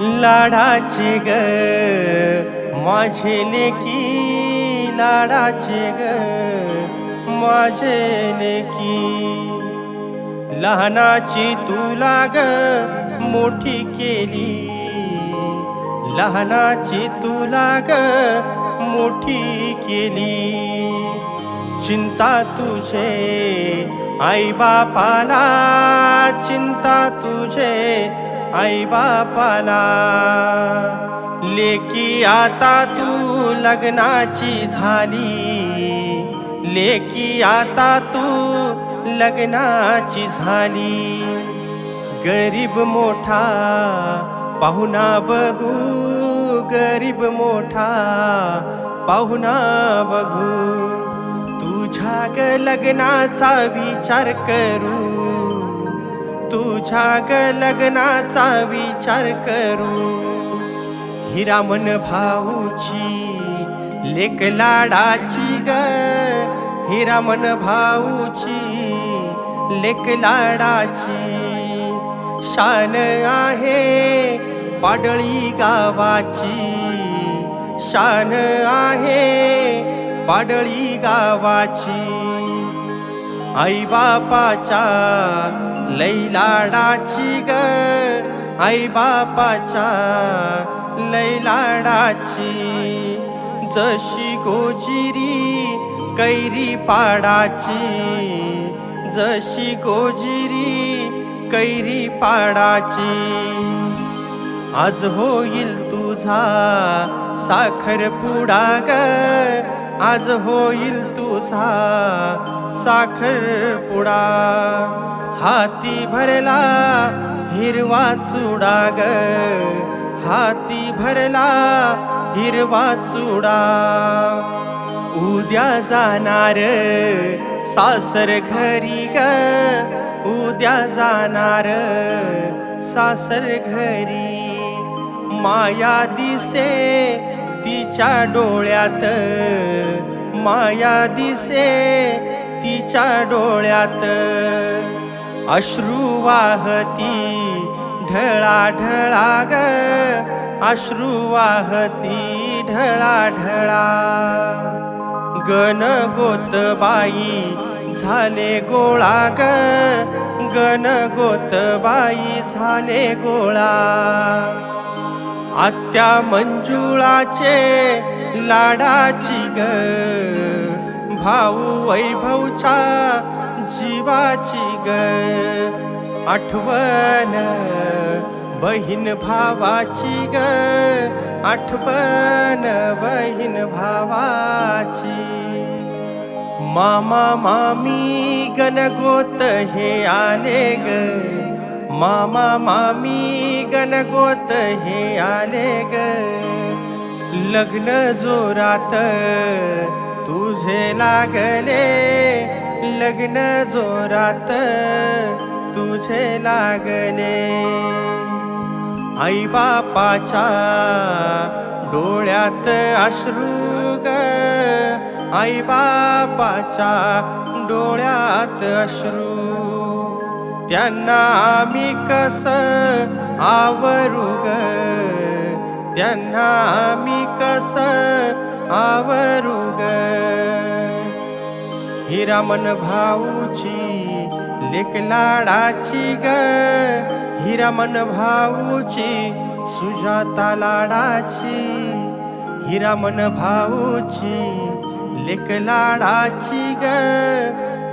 लाडाचे ग माझे लेकी लाडाचे ग माझे लेकी. लहानाची तुला ग मोठी केली. लहानाची तुला ग मोठी केली. चिंता तुझे आई बापाला चिंता तुझे आई बापाला. लेकी आता तू लग्नाची झाली. लेकी आता तू लग्नाची झाली. गरीब मोठा पाहुणा बघू. गरीब मोठा पाहुणा बघू. तुझ्या ग लग्नाचा विचार करू. तुझ्या ग लग्नाचा विचार करू. हिरामन भाऊची लेक लाडाची ग. हिरामन भाऊची लेक लाडाची. शान आहे पाडळी गावाची. शान आहे पाडळी गावाची. आई बापाच्या लई लाडाची ग आई बापाच्या. लई लाडाची जशी गोजिरी कैरी पाडाची. जशी गोजिरी कैरी पाडाची. आज होईल तुझा साखर पुडा ग आज होईल तुझा साखर पुडा. हाती भरला हिरवा चुडा ग हाती भरला हिरवा चुडा. उद्या जाणार सासर घरी ग. उद्या जाणार सासर घरी. माया दिसे तिच्या डोळ्यात. माया दिसे तिच्या डोळ्यात. अश्रू वाहती ढळा ढळा ग. अश्रू वाहती ढळा ढळा गण गोतबाई झाले गोळा ग. गण गोतबाई झाले गोळा. आत्या मंजुळाचे लाडाची ग. भाऊ वैभवचा जीवाची ग आठवण बहीण भावाची ग आठवण बहीण भावाची. मामा मामी गणगोत हे आले ग मामा मामी गणगोत हे आले ग लग्न जोरात तुझे लागले लग्न जोरात तुझे लागले आई बापाच्या डोळ्यात अश्रू ग. आई बापाच्या डोळ्यात अश्रू. त्यांना आम्ही कस आवरू ग? त्यांना आम्ही कस आवरू ग? हिरामन भाऊची लेक लाडाची ग. हिरामन भाऊची सुजाता लाडाची. हिरामन भाऊची लेक लाडाची ग.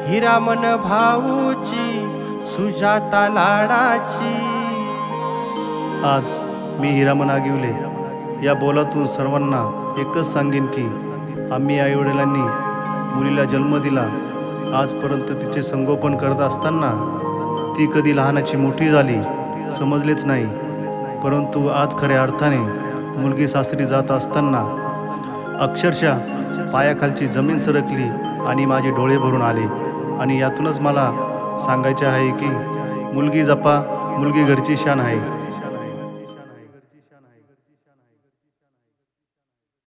हिरामन भाऊची सुजाता लाडाची. आज मी हिरामन आगिवले या बोलातून सर्वांना एकच सांगेन की आम्ही आईवडिलांनी मुलीला जन्म दिला आजपर्यंत तिचे संगोपन करत असताना ती कधी लहानाची मोठी झाली समजलेच नाही. परंतु आज खऱ्या अर्थाने मुलगी सासरी जात असताना अक्षरशः पायाखालची जमीन सरकली आणि माझे डोळे भरून आले. आणि यातूनच मला सांगायचे आहे की मुलगी जपा मुलगी घरची शान आहे.